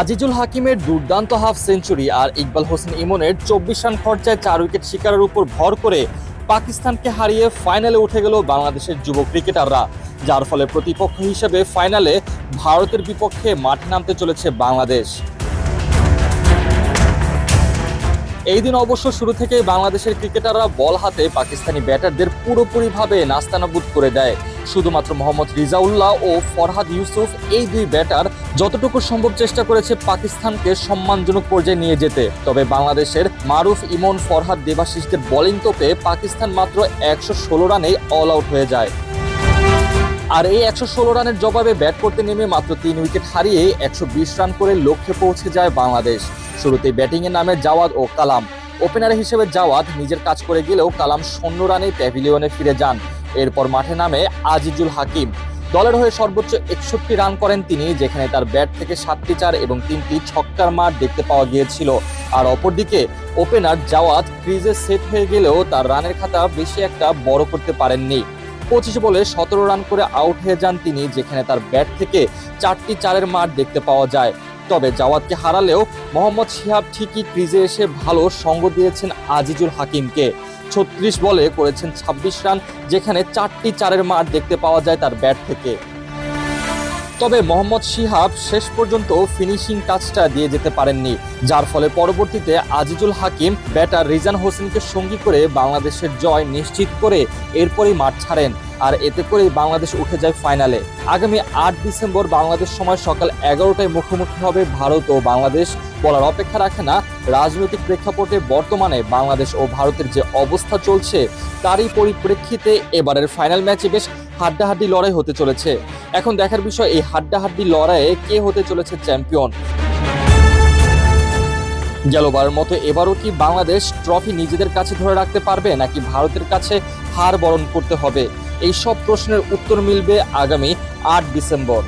আজিজুল হাকিমের দুর্দান্ত half century আর ইকবাল হোসেন ইমনের চব্বিশ রান খরচায় চার উইকেট শিকারের উপর ভর করে পাকিস্তানকে হারিয়ে ফাইনালে উঠে গেল বাংলাদেশের যুব ক্রিকেটাররা, যার ফলে প্রতিপক্ষ হিসেবে ফাইনালে ভারতের বিপক্ষে মাঠে নামতে চলেছে বাংলাদেশ। এই দিন অবশ্য শুরু থেকেই বাংলাদেশের ক্রিকেটাররা বল হাতে পাকিস্তানি ব্যাটারদের পুরোপুরিভাবে নাস্তানাবুদ করে দেয়। শুধুমাত্র মোহাম্মদ রিজাউল্লাহ ও ফরহাদ ইউসুফ এই দুই ব্যাটার যতটুকু সম্ভব চেষ্টা করেছে পাকিস্তানকে সম্মানজনক পর্যায়ে নিয়ে যেতে। তবে বাংলাদেশের মারুফ ইমন ফরহাদ দেবাশিসদের বোলিং তোপে পাকিস্তান মাত্র একশো ষোলো রানেই অল আউট হয়ে যায়। আর এই একশো ষোলো রানের জবাবে ব্যাট করতে নেমে মাত্র তিন উইকেট হারিয়ে একশো বিশ রান করে লক্ষ্যে পৌঁছে যায় বাংলাদেশ। শুরুতে ব্যাটিংয়ে নামে জাওয়াদ ও কালাম। ওপেনার হিসেবে জাওয়াদ নিজের কাজ করে গেলেও কালাম শূন্য রানে প্যাভিলিয়নে ফিরে যান। এরপর মাঠে নামে আজিজুল হাকিম। দলের হয়ে সর্বোচ্চ একষট্টি রান করেন তিনি, যেখানে তার ব্যাট থেকে সাতটি চার এবং তিনটি ছক্কার মার দেখতে পাওয়া গিয়েছিল। আর অপরদিকে ওপেনার জাওয়াদ ক্রিজে সেট হয়ে গেলেও তার রানের খাতা বেশি একটা বড় করতে পারেননি। পঁচিশ বলে সতেরো রান করে আউট হয়ে যান তিনি, যেখানে তার ব্যাট থেকে চারটি চারের মার দেখতে পাওয়া যায়। তবে জাওয়াতকে হারালেও মোহাম্মদ শিহাব ঠিকই ক্রিজে এসে ভালো সঙ্গ দিয়েছেন আজিজুল হাকিমকে। ছত্রিশ বলে করেছেন ছাব্বিশ রান, যেখানে চারটি চারের মার দেখতে পাওয়া যায় তার ব্যাট থেকে। তবে মোহাম্মদ শিহাব শেষ পর্যন্ত ফিনিশিং টাচটা দিয়ে যেতে পারেননি, যার ফলে পরবর্তীতে আজিজুল হাকিম ব্যাটার রিজান হোসেনকে সঙ্গী করে বাংলাদেশের জয় নিশ্চিত করে এরপরই মাঠ ছাড়েন, আর এতে করেই বাংলাদেশ উঠে যায় ফাইনালে। আগামী আট ডিসেম্বর বাংলাদেশ সময় সকাল এগারোটায় মুখোমুখি হবে ভারত ও বাংলাদেশ। বলার অপেক্ষা রাখে না, রাজনৈতিক প্রেক্ষাপটে বর্তমানে বাংলাদেশ ও ভারতের যে অবস্থা চলছে, তারই পরিপ্রেক্ষিতে এবারের ফাইনাল ম্যাচে বেশ হাড্ডাহাড্ডি লড়াই হতে চলেছে। এখন দেখার বিষয়, এই হাড্ডাহাড্ডি লড়াইয়ে কে হতে চলেছে চ্যাম্পিয়ন? গেলবার মতো এবারও কি বাংলাদেশ ট্রফি নিজেদের কাছে ধরে রাখতে পারবে, নাকি ভারতের কাছে হার বরণ করতে হবে? এই সব প্রশ্নের উত্তর মিলবে আগামী আট ডিসেম্বর।